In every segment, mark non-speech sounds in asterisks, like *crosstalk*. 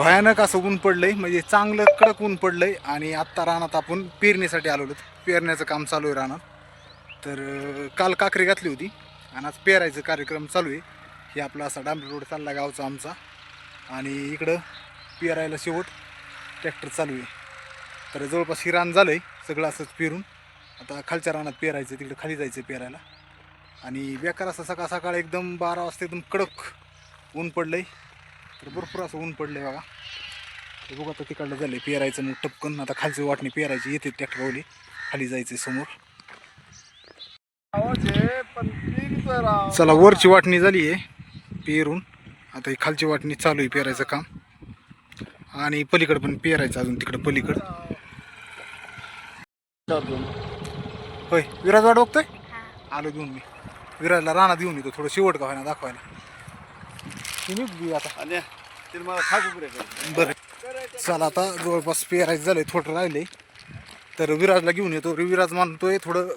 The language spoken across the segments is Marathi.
भयानक असं ऊन पडलंय म्हणजे चांगलं कडक ऊन पडलंय आणि आत्ता रानात आपण पेरणीसाठी आलेलो. पेरण्याचं काम चालू आहे रानात. तर काल काकरी घातली होती आणि आज पेरायचं कार्यक्रम चालू आहे. हे आपला असा डांबरी रोड चालला गावचा आमचा. आणि इकडं पेरायला शेवट ट्रॅक्टर चालू आहे. तर जवळपास ही रान झालं आहे सगळं असंच पेरून. आता खालच्या रानात पेरायचं तिकडं खाली जायचं पेरायला. आणि बेकार असं सकाळ सकाळ एकदम बारा वाजता एकदम कडक ऊन पडलंय. तर भरपूर असं ऊन पडलंय बघा. तर बघू आता तिकडलं झालंय पेरायचं मग टपकन आता खालची वाटणी पेरायची. येते ट्रॅक्टरवली खाली जायचं समोर. चला वरची वाटणी झाली आहे पेरून. आता ही खालची वाटणी चालू आहे पेरायचं काम. आणि पलीकडं पण पेरायचं अजून तिकडं पलीकडं. होय विराज वाट बघतोय आलो घेऊन मी. विराजला राणा घेऊन येतो थोडं शेवट का व्हायना दाखवायला. तुम्ही बी आता. बरं. चला आता जवळपास पेरायचं झालंय थोडं राहिलंय. तर विराजला घेऊन येतो. विराज म्हणतोय थोडं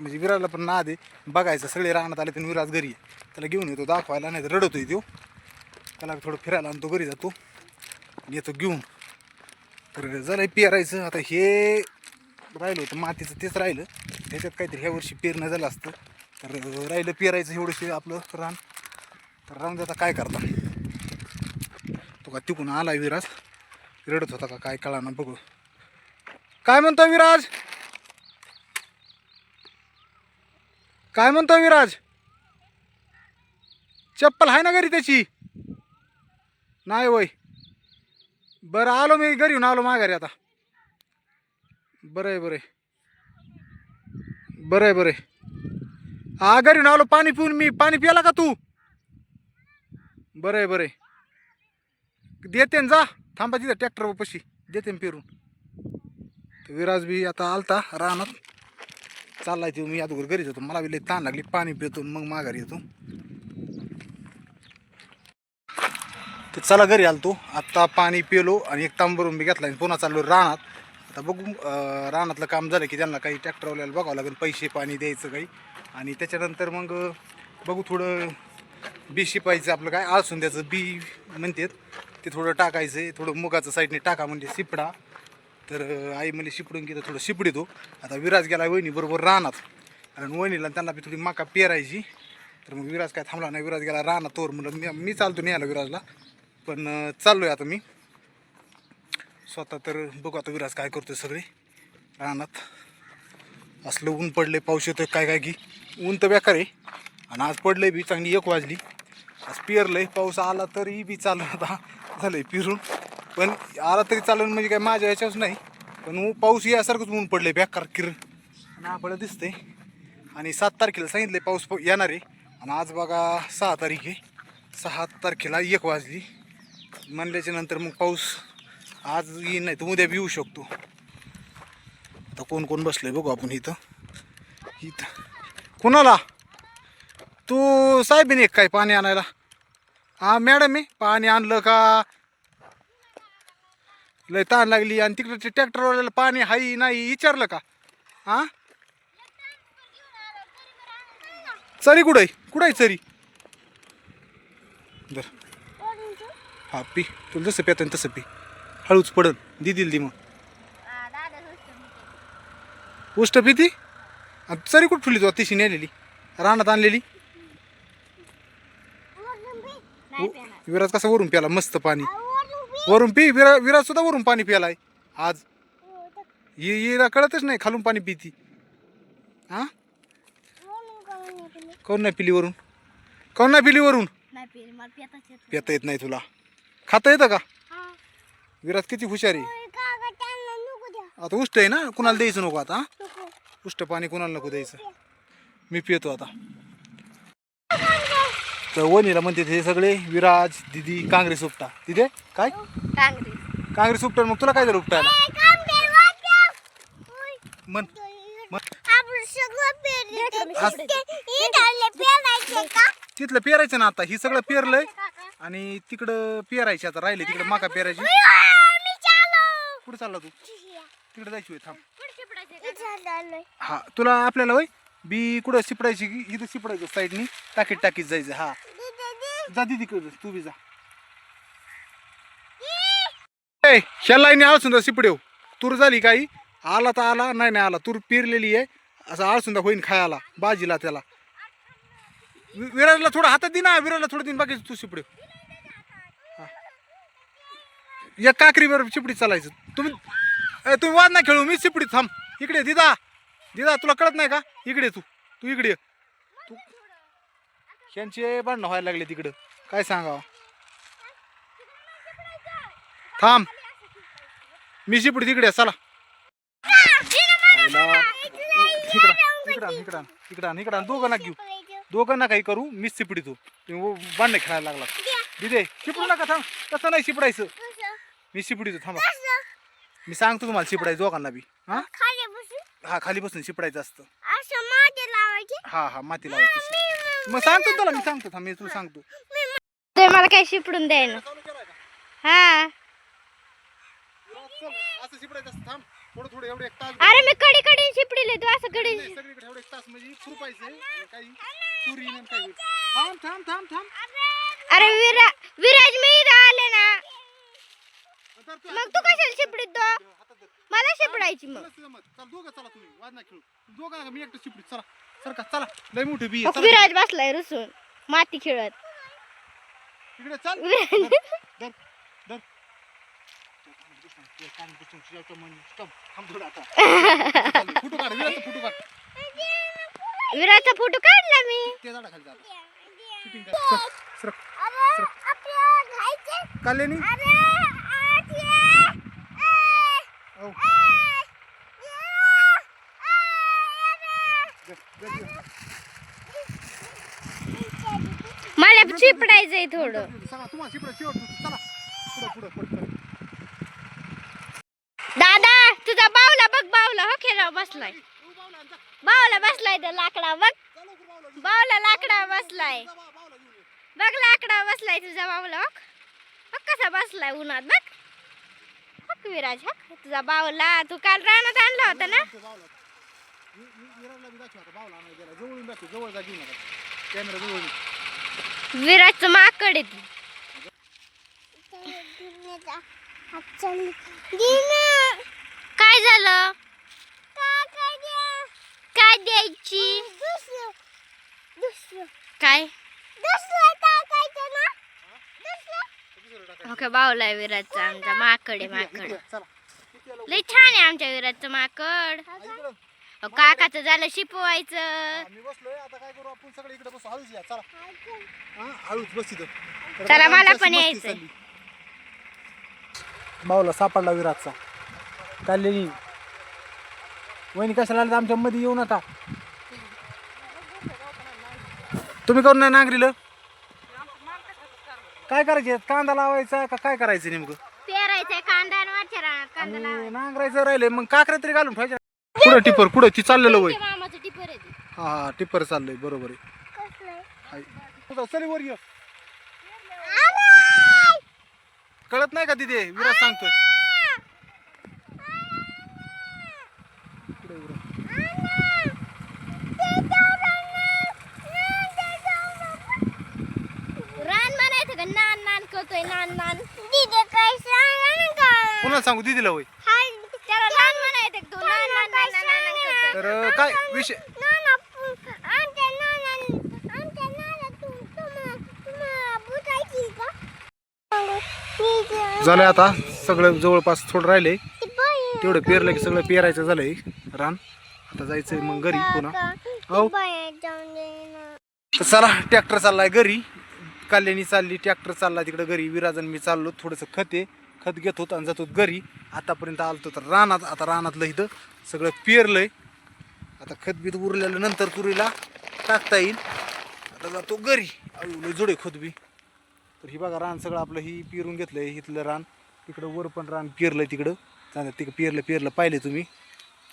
म्हणजे विराजला पण ना दे बघायचं. सगळे राहण्यात आले तर विराज घरी. त्याला घेऊन येतो दाखवायला. नाही तर रडतोय तो. त्याला थोडं फिरायला आणतो घरी जातो. येतो घेऊन. तर झालं पेरायचं. आता हे राहिलं होतं मातीचं तेच राहिलं. त्याच्यात काहीतरी ह्या वर्षी पेरणं झालं असतं. तर राहिलं पेरायचं एवढंशी आपलं रान. तर राहून त्याचा काय करता? तो का तिकून आला विराज? रडत होता का काय कळा ना बघू. काय म्हणतो विराज? काय म्हणतो विराज? चप्पल आहे ना घरी त्याची? नाही वय. बरं आलो मी घरी येऊन आलो माघारी आता. बरं आहे बरं आहे बरं आहे बरं आहे हा घरी येऊन आलो पाणी पिऊन मी. पाणी पियाला का तू? बरं आहे बरं आहे. देते न जा. थांबा तिथं ट्रॅक्टर पशी. देते न पेरून. तर विराज बी आता आलता रानात. चाललाय तो. मी अगोदर घरीच होतो. मला बी ताण लागली. पाणी पितो मग माघारी येतो. तर चला घरी आलतो. आत्ता पाणी पिलो आणि एक तांबरून मी घेतला आणि पुन्हा चाललो रानात. आता बघू रानातलं काम झालं की त्यांना काही ट्रॅक्टरवाल्याला बघावं लागेल. पैसे पाणी द्यायचं काही. आणि त्याच्यानंतर मग बघू थोडं बी शिपायचं आपलं काय? आळसून द्याचं बी म्हणतात. ते थोडं टाकायचं आहे थोडं मुगाचं साईडने टाका म्हणजे शिपडा. तर आई म्हणजे शिपडून घेतं थोडं शिपडितो आता विराज गेला वहिनी बरोबर रानात. कारण वहिनीला त्यांना बी थोडी माका पेरायची. तर मग विराज काय थांबला नाही. विराज गेला रानात तोर म्हणलं मी मी चालतो नाही विराजला. पण चाललो आहे आता मी. स्वतः तर बघू आता विराज काय करतोय सगळे. रानात असलं ऊन पडले पाऊस येतोय काय काय की ऊन तर बेकार आहे. आणि आज पडलंय बी चांगली एक वाजली. आज पेरलंय पाऊस आला तरी बी चालू आता. झालंय पिरून. पण आला तरी चालून म्हणजे काय माझ्या ह्याच्याच नाही. पण पाऊस यासारखंच ऊन पडलंय बेकार किर. आणि आपल्याला दिसतंय. आणि सात तारखेला सांगितलंय पाऊस येणार आहे. आणि आज बघा सहा तारीख आहे. सहा तारखेला एक वाजली. म्हणल्याच्या नंतर मग पाऊस आज येईन नाही तर उद्या बी येऊ शकतो. आता कोण कोण बसलंय बघू आपण इथं. इथं. कोणाला? तू साहेबीन एक काय पाणी आणायला. हा मॅडम आहे पाणी आणलं का? लय ताण लागली आणि तिकडे ते ट्रॅक्टरवाल्याला पाणी हाई नाही विचारलं का? हा? चरी कुठं आहे? कुठं आहे चरी? दर हा पी. तुला जसं पेत तसं पी. हळूच पडल दिदील दी मग. उष्ट पिती? आणि चरी कुठं ठुली तू? तिशी नेलेली. रानात आणलेली. विराज कसा वरून प्याला? मस्त पाणी. वरून पी विरा विराज सुद्धा वरून पाणी प्यालाय. आज. हि हिला कळतच नाही खालून पाणी पिती हा कोण नाही पिली वरून? कोण नाही पिली वरून? पिता येत नाही तुला. खाता येतं का? विराज किती हुशार आहे. आता उष्ट आहे ना कुणाला द्यायचं नको आता हा? उष्ट पाणी कुणाला नको द्यायचं? मी पितो आता. तर वनीला म्हणते हे सगळे विराज दिदी काँग्रेस उपटा. तिथे काय? काँग्रेस उपटा मग तुला काय झालं उपटायला? मन मन तिथलं पेरायचं ना आता ही सगळं पेरलंय. आणि तिकडं पेरायची आता राहिले तिकडं माका पेरायची. कुठं चालला तू? तिकडे जायची होय थांब. हा तुला आपल्याला वय बी कुठं शिपडायची की इथं शिपडायचं? साईडनी? टाकीत टाकीत जायचं. हा. जा दिदी तू बी जा. ए ह्या लाईनी शिपडेव हो. तूर झाली काही? आला तर आला नाही नाही आला. तूर पिरलेली आहे. असं आळसुंदा होईन खायला बाजीला त्याला. विराजला थोडं हातात दे ना. विराजला थोडं दिन बाकी तू शिपडेव हो. हा. या काकरीवर शिपडीत चालायचं. तुम्ही ए, तुम्ही वाद नाही खेळू. मी शिपडीत थांब. इकडे दिदा. दिदा तुला कळत नाही का? इकडे तू. तू इकडे ये. तू यांचे भांडणं व्हायला लागले तिकडं. काय सांगावं? थांब. मी शिपडी तिकडे आहे, चला. आईला. इकडं इकडं आण, इकडं आण, इकडं आण, इकडं आण. दोघं ना घेऊ दोघं ना काही करू. मीच शिपडी तू. तुम्ही भांडणं खेळायला लागला. दिदे शिपडू नका थांब. तसं नाही शिपडायचं मी शिपडीतो थांबा. मी सांगतो तुम्हाला शिपडायचं दोघांना बी. हा? खाली हा खाली बसून शिपडायचं असतं. असं मागे लावायचे? हा हा माती लावायची. मग सांगतो तुला मी सांगतो थांब मी तुला सांगतो. ते मला काही शिपडून द्यायला हा. असं शिपडायचं असतं थांब. थोडं थोडं एवढं एक तास अरे मी कडी कडी शिपडीले तू असं कडी नाही, सगळीकडे एवढं एक तास म्हणजे खुरपायचं काही काही. थांब थांब थांब थांब. अरे विरा विराज मी इथं आले ना. मग तू कशाला शिपडीत तो. मला शिपडायची मग. चल दोघं चला तुम्ही. खेळू. दोघं नका, मी एकटं शिपडीत? चला सरका चला. लय मोठी बी आहे, मग चला विराज बसलाय रुसून. माती खेळत. इकडे चल. *laughs* विराज. धर धर थांब थोडं आता फोटो काढ विराटचा फोटो काढ विराजचा फोटो काढला मी शूटिंग कर सर सर काल्यानी. मला चिपडायचंय थोडं. सगळा तुम्हाला दादा तुझा बावला बघ बावला हो खेळा बसलाय. बावला बसलाय तर लाकडा बघ. बावला लाकडा बसलाय. बघ लाकडा बसलाय तुझा बावला हो बघ कसा बसलाय उन्हात बघ. विराज हक तुझा बावला तू काल रानात आणला होता ना. विराजचं माकड आहे ती. काय झालं? काय द्यायची? काय? ओके बावलाय विराजचा आमचा माकड आहे माकड. आलं? लय छान आहे आमच्या विराजचं माकड. अहो, काकाचं झालं शिपवायचं. मी बसलोय आता काय करू आपण सगळे इकडे बसू. हळूच या चला. हा हळूच बस इथं. तर चला, आता मला पण यायचंय. चालली. बावला सापडला विराटचा काढलेली वहिनी कशाला तर आमच्या मध्ये येऊ नका तुम्ही करून नाही नांगरीलं? काय करायचे कांदा लावायचा का काय करायचं नेमकं पेरायचंय कांदा आणि वरच्या रानात कांदा आणि लावायचा. नांगरायचं राहिले मग काकऱ्या तरी घालून ठेवायच्या कुठं टिपर कुठं ती चाललेलं वय ते मामाचं टिपर आहे ते. हा हा टिपर चाललंय बरोबर आहे हाय. कुठं? चल वर ये कळत नाही का तिथे विराज सांगतोय कुठं आहे विराज? रान म्हणायचं का नान नान करतोय नान नान दीदी काय कोणाला सांगू? दिदीला होय. त्याला तर काय विषय? झालंय आता. सगळं जवळपास थोडं राहिलंय. तेवढं पेरलं की सगळं पेरायचं झालंय. रान आता जायचंय मग घरी पुन्हा. हो तर चला ट्रॅक्टर चाललाय घरी. काल्यानी चालली ट्रॅक्टर चालला तिकडे घरी. विराजन मी चाललो. थोडंसं खत आहे. खत घेत होत आणि जातो घरी. आतापर्यंत आलो तर रानात आता रानातलं इथं सगळं पेरलंय. आता खत बीत उरलेलं नंतर तुरीला टाकता येईल. आता जातो घरी. अयो जोडे खत बी. तर ही बघा रान सगळं आपलं ही पेरून घेतलंय इथलं रान. तिकडं वर पण रान पेरलंय तिकडं. चांगलं तिकडं पेरलं पेरलं पाहिले तुम्ही.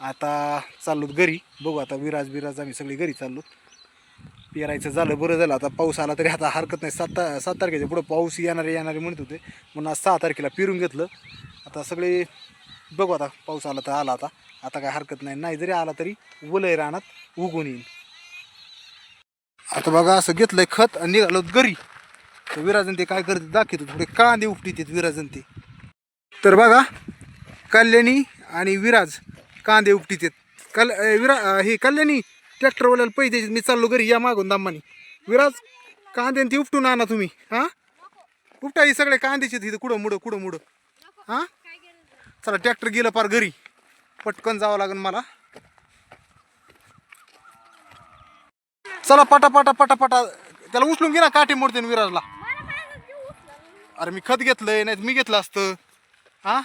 आता चाललोत घरी. बघू आता विराज बिराज आम्ही सगळी घरी चाललो पेरायचं झालं बरं झालं. आता पाऊस आला तरी आता हरकत नाही. सात ता- सात तारखेच्या पुढं पाऊस येणारे येणारे म्हणत होते. म्हणून आज सहा तारखेला पेरून घेतलं. आता सगळे बघू आता पाऊस आला तर आला आता. आता काय हरकत नाही. नाही जरी आला तरी उलय रानात उगून येईल आता बघा असं घेतलंय खत आणि निघालो घरी. तर विराजन ते काय करते दाखवतो थोडे. कांदे उपटीत विराजन ते. तर बघा कल्याणी आणि विराज कांदे उपटीत कल विरा हे कल्याणी ट्रॅक्टरवाल्याला पैसे द्यायचे. मी चाललो घरी या मागून दामानी विराज कांदे आणि ती उपटून आणा तुम्ही. हां? उपटा हे सगळे कांद्याचे तिथं कुठं मुडं कुठं मुडं? हां? चला ट्रॅक्टर गेलं पार घरी. पटकन जावं लागेल मला. चला पटा पटा पटा पटा. त्याला उचलून घे ना काठी मोडते ना विराजला. अरे मी खत घेतलंय नाही मी घेतलं असतं. हा?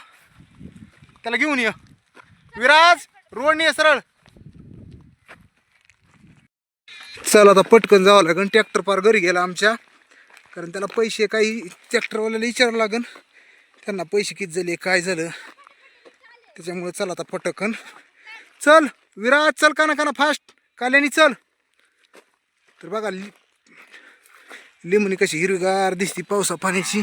त्याला घेऊन ये. विराज रोड नाही सरळ. चला आता पटकन जावं लागेल ट्रॅक्टर पार घरी गेला आमच्या. कारण त्याला पैसे काही ट्रॅक्टरवाल्याला विचारावं लागेल त्यांना पैसे किती झाले काय झालं? त्याच्यामुळे चल आता पटकन. चल विराज चल का ना का ना फास्ट काल्यानी चल. तर बघा लि लिंबणी कशी हिरवीगार दिसती पावसा पाण्याची.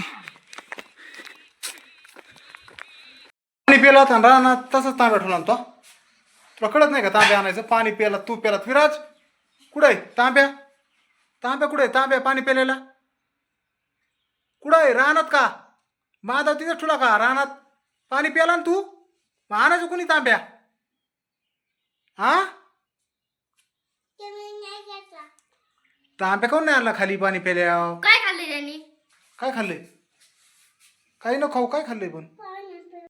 पाणी पिला होता रानात तसाच तांब्या ठेवला ना तो तुला कळत नाही का तांब्या आणायचं? पाणी प्यायला तू प्याला विराज? कुठं आहे? तांब्या? तांब्या कुठे आहे? तांब्या पाणी प्यायला कुठं आहे? रानात का? माधव तिथं ठेवला का? रानात? पाणी प्याला ना तू? मग आणायचं कोणी तांब्या. हा तांब्या काऊन नाही आणला खाली पाणी प्याल्या काय खाल्ले त्यांनी? काय खाल्लंय? काही न खाऊ काय खाल्लंय पण?